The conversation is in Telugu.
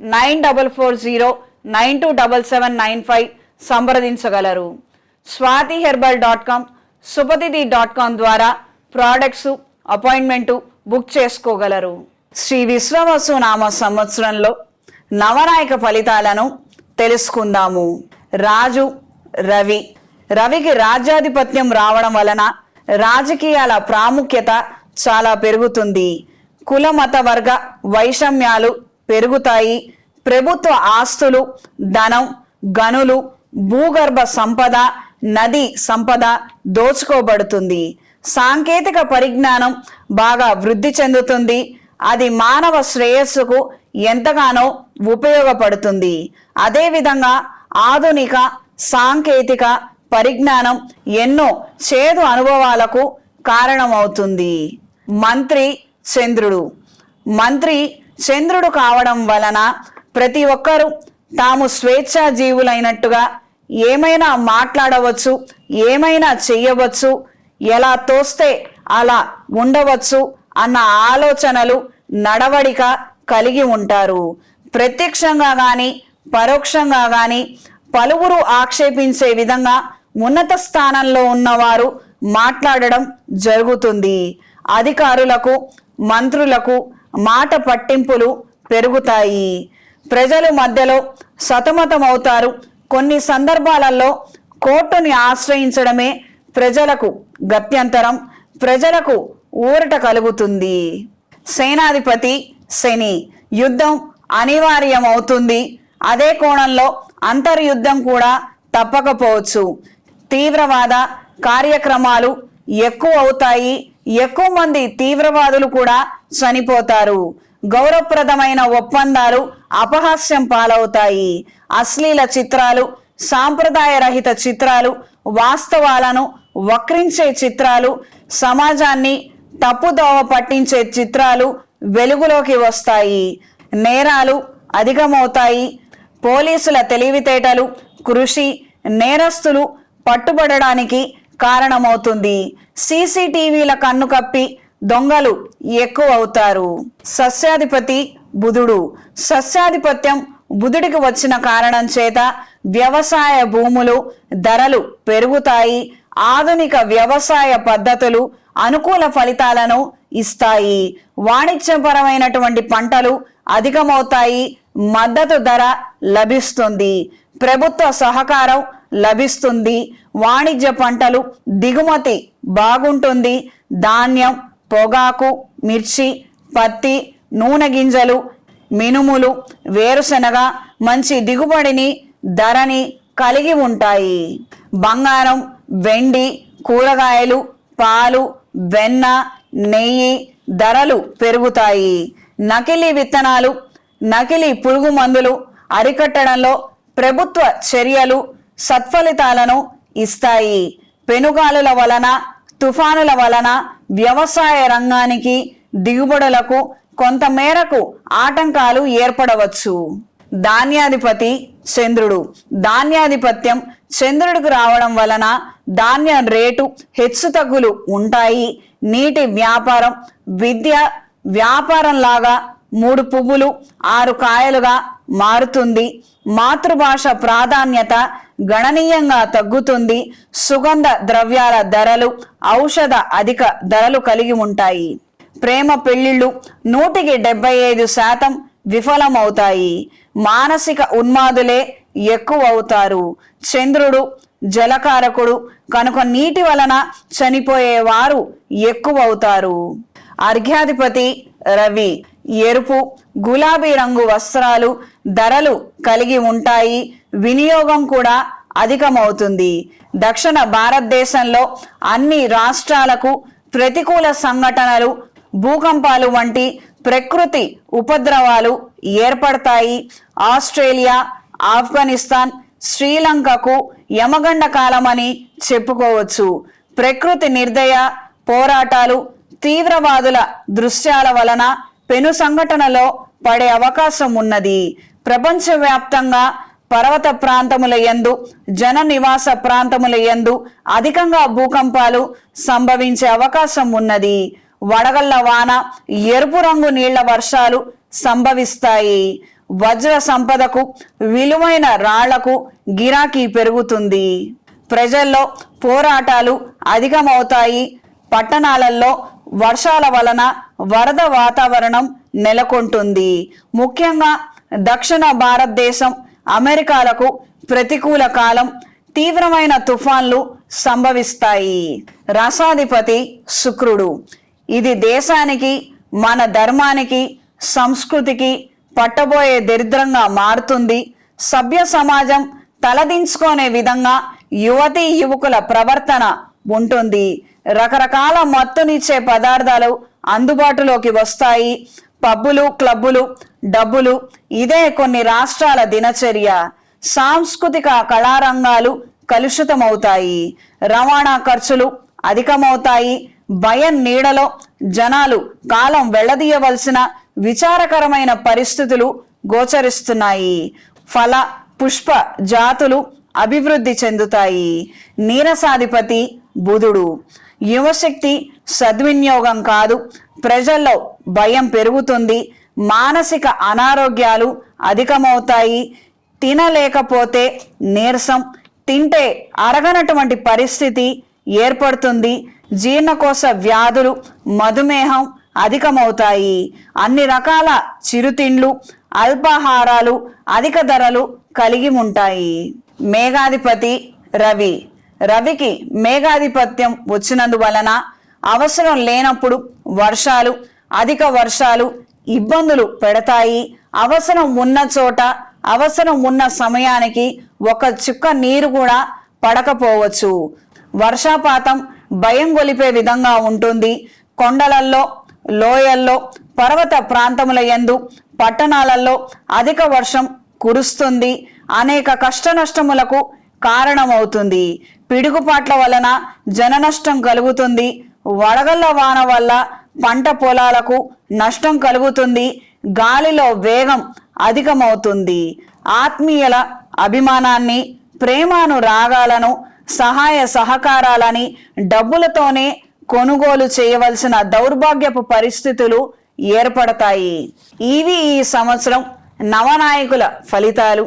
nine double four zero nine two double seven nine five సంప్రదించగలరు. Swathi herbal dot com Supathithi dot com ద్వారా ప్రోడక్ట్స్ అపాయింట్మెంటు బుక్ చేసుకోగలరు. శ్రీ విశ్వవసు నామ సంవత్సరంలో నవనాయక ఫలితాలను తెలుసుకుందాము. రాజు రవి. రవికి రాజ్యాధిపత్యం రావడం వలన రాజకీయాల ప్రాముఖ్యత చాలా పెరుగుతుంది. కుల మత వర్గ వైషమ్యాలు పెరుగుతాయి. ప్రభుత్వ ఆస్తులు ధనం గనులు భూగర్భ సంపద నది సంపద దోచుకోబడుతుంది. సాంకేతిక పరిజ్ఞానం బాగా వృద్ధి చెందుతుంది. అది మానవ శ్రేయస్సుకు ఎంతగానో ఉపయోగపడుతుంది. అదేవిధంగా ఆధునిక సాంకేతిక పరిజ్ఞానం ఎన్నో చేదు అనుభవాలకు కారణమవుతుంది. మంత్రి చంద్రుడు. మంత్రి చంద్రుడు కావడం వలన ప్రతి ఒక్కరూ తాము స్వేచ్ఛా జీవులైనట్టుగా ఏమైనా మాట్లాడవచ్చు ఏమైనా చెయ్యవచ్చు ఎలా తోస్తే అలా ఉండవచ్చు అన్న ఆలోచనలు నడవడిక కలిగి ఉంటారు. ప్రత్యక్షంగా కానీ పరోక్షంగా కానీ పలువురు ఆక్షేపించే విధంగా ఉన్నత స్థానంలో ఉన్నవారు మాట్లాడడం జరుగుతుంది. అధికారులకు మంత్రులకు మాట పట్టింపులు పెరుగుతాయి. ప్రజలు మధ్యలో సతమతమవుతారు. కొన్ని సందర్భాలలో కోర్టుని ఆశ్రయించడమే ప్రజలకు గత్యంతరం. ప్రజలకు ఊరట కలుగుతుంది. సేనాధిపతి శని యుద్ధం అనివార్యం అవుతుంది అదే కోణంలో అంతర్యుద్ధం కూడా తప్పకపోవచ్చు. తీవ్రవాద కార్యక్రమాలు ఎక్కువ అవుతాయి. ఎక్కువ మంది తీవ్రవాదులు కూడా చనిపోతారు. గౌరవప్రదమైన ఒప్పందాలు అపహాస్యం పాలవుతాయి. అశ్లీల చిత్రాలు సాంప్రదాయ రహిత చిత్రాలు వాస్తవాలను వక్రించే చిత్రాలు సమాజాన్ని తప్పుదోవ పట్టించే చిత్రాలు వెలుగులోకి వస్తాయి. నేరాలు అధికమవుతాయి. పోలీసుల తెలివితేటలు కృషి నేరస్తులు పట్టుబడడానికి కారణమవుతుంది. సీసీటీవీల కన్ను కప్పి దొంగలు ఎక్కువ అవుతారు సస్యాధిపతి బుధుడు. సస్యాధిపత్యం బుధుడికి వచ్చిన కారణం చేత వ్యవసాయ భూములు ధరలు పెరుగుతాయి. ఆధునిక వ్యవసాయ పద్ధతులు అనుకూల ఫలితాలను ఇస్తాయి. వాణిజ్యపరమైనటువంటి పంటలు అధికమవుతాయి. మద్దతు ధర లభిస్తుంది. ప్రభుత్వ సహకారం లభిస్తుంది. వాణిజ్య పంటలు దిగుమతి బాగుంటుంది. ధాన్యం పొగాకు మిర్చి పత్తి నూనె గింజలు మినుములు వేరుశనగ మంచి దిగుబడిని ధరని కలిగి ఉంటాయి. బంగారం వెండి కూరగాయలు పాలు వెన్న నెయ్యి ధరలు పెరుగుతాయి. నకిలీ విత్తనాలు నకిలీ పురుగు మందులు అరికట్టడంలో ప్రభుత్వ చర్యలు సత్ఫలితాలను ఇస్తాయి. పెనుగాలుల వలన తుఫానుల వలన వ్యవసాయ రంగానికి దిగుబడులకు కొంతమేరకు ఆటంకాలు ఏర్పడవచ్చు. ధాన్యాధిపతి చంద్రుడు. ధాన్యాధిపత్యం చంద్రుడికి రావడం వలన ధాన్యం రేటు హెచ్చుతగ్గులు ఉంటాయి. నీటి వ్యాపారం విద్య వ్యాపారం లాగా మూడు పువ్వులు ఆరు కాయలుగా మారుతుంది. మాతృభాష ప్రాధాన్యత గణనీయంగా తగ్గుతుంది. సుగంధ ద్రవ్యాల ధరలు ఔషధ అధిక ధరలు కలిగి ఉంటాయి. ప్రేమ పెళ్ళిళ్ళు నూటికి డెబ్బై ఐదు శాతం విఫలమవుతాయి. మానసిక ఉన్మాదులే ఎక్కువ అవుతారు చంద్రుడు జలకారకుడు కనుక నీటి వలన చనిపోయేవారు ఎక్కువ అవుతారు అర్ఘ్యాధిపతి రవి ఎరుపు గులాబీ రంగు వస్త్రాలు ధరలు కలిగి ఉంటాయి. వినియోగం కూడా అధికమవుతుంది. దక్షిణ భారతదేశంలో అన్ని రాష్ట్రాలకు ప్రతికూల సంఘటనలు భూకంపాలు వంటి ప్రకృతి ఉపద్రవాలు ఏర్పడతాయి. ఆస్ట్రేలియా ఆఫ్ఘనిస్తాన్ శ్రీలంకకు యమగండ కాలమని చెప్పుకోవచ్చు. ప్రకృతి నిర్దయ పోరాటాలు తీవ్రవాదుల దృశ్యాల వలన పెను సంఘటనలో పడే అవకాశం ఉన్నది. ప్రపంచవ్యాప్తంగా పర్వత ప్రాంతముల యందు జన నివాస ప్రాంతముల యందు అధికంగా భూకంపాలు సంభవించే అవకాశం ఉన్నది. వడగళ్ళ వాన ఎరుపు రంగు నీళ్ళ వర్షాలు సంభవిస్తాయి. వజ్ర సంపదకు విలువైన రాళ్ళకు గిరాకీ పెరుగుతుంది. ప్రజల్లో పోరాటాలు అధికమవుతాయి. పట్టణాలలో వర్షాల వలన వరద వాతావరణం నెలకొంటుంది. ముఖ్యంగా దక్షిణ భారతదేశం అమెరికాలకు ప్రతికూల కాలం తీవ్రమైన తుఫాన్లు సంభవిస్తాయి. రసాధిపతి శుక్రుడు ఇది దేశానికి మన ధర్మానికి సంస్కృతికి పట్టబోయే దరిద్రంగా మారుతుంది. సభ్య సమాజం తలదించుకునే విధంగా యువతి యువకుల ప్రవర్తన ఉంటుంది. రకరకాల మత్తునిచ్చే పదార్థాలు అందుబాటులోకి వస్తాయి. పబ్బులు క్లబ్బులు డబ్బులు ఇదే కొన్ని రాష్ట్రాల దినచర్య. సాంస్కృతిక కళారంగాలు కలుషితమవుతాయి. రవాణా ఖర్చులు అధికమవుతాయి. భయం నీడలో జనాలు కాలం వెళ్ళదీయవలసిన విచారకరమైన పరిస్థితులు గోచరిస్తున్నాయి. ఫల పుష్ప జాతులు అభివృద్ధి చెందుతాయి. నీరసాధిపతి బుధుడు. యువశక్తి సద్వినియోగం కాదు. ప్రజల్లో భయం పెరుగుతుంది. మానసిక అనారోగ్యాలు అధికమవుతాయి. తినలేకపోతే నీరసం తింటే అరగనటువంటి పరిస్థితి ఏర్పడుతుంది. జీర్ణకోశ వ్యాధులు మధుమేహం అధికమవుతాయి. అన్ని రకాల చిరుతిండ్లు అల్పాహారాలు అధిక ధరలు కలిగి ఉంటాయి. మేఘాధిపతి రవి రవికి మేఘాధిపత్యం వచ్చినందువలన అవసరం లేనప్పుడు వర్షాలు అధిక వర్షాలు ఇబ్బందులు పెడతాయి. అవసరం ఉన్న చోట అవసరం ఉన్న సమయానికి ఒక చుక్క నీరు కూడా పడకపోవచ్చు. వర్షాపాతం భయం గొలిపే విధంగా ఉంటుంది. కొండలల్లో లోయల్లో పర్వత ప్రాంతముల యందు పట్టణాలలో అధిక వర్షం కురుస్తుంది. అనేక కష్ట నష్టములకు కారణమవుతుంది. పిడుగుపాట్ల వలన జన నష్టం కలుగుతుంది. వడగళ్ళ వాన వల్ల పంట పొలాలకు నష్టం కలుగుతుంది. గాలిలో వేగం అధికమవుతుంది. ఆత్మీయుల అభిమానాన్ని ప్రేమాను రాగాలను సహాయ సహకారాలని డబ్బులతోనే కొనుగోలు చేయవలసిన దౌర్భాగ్యపు పరిస్థితులు ఏర్పడతాయి. ఇవి ఈ సంవత్సరం నవనాయకుల ఫలితాలు.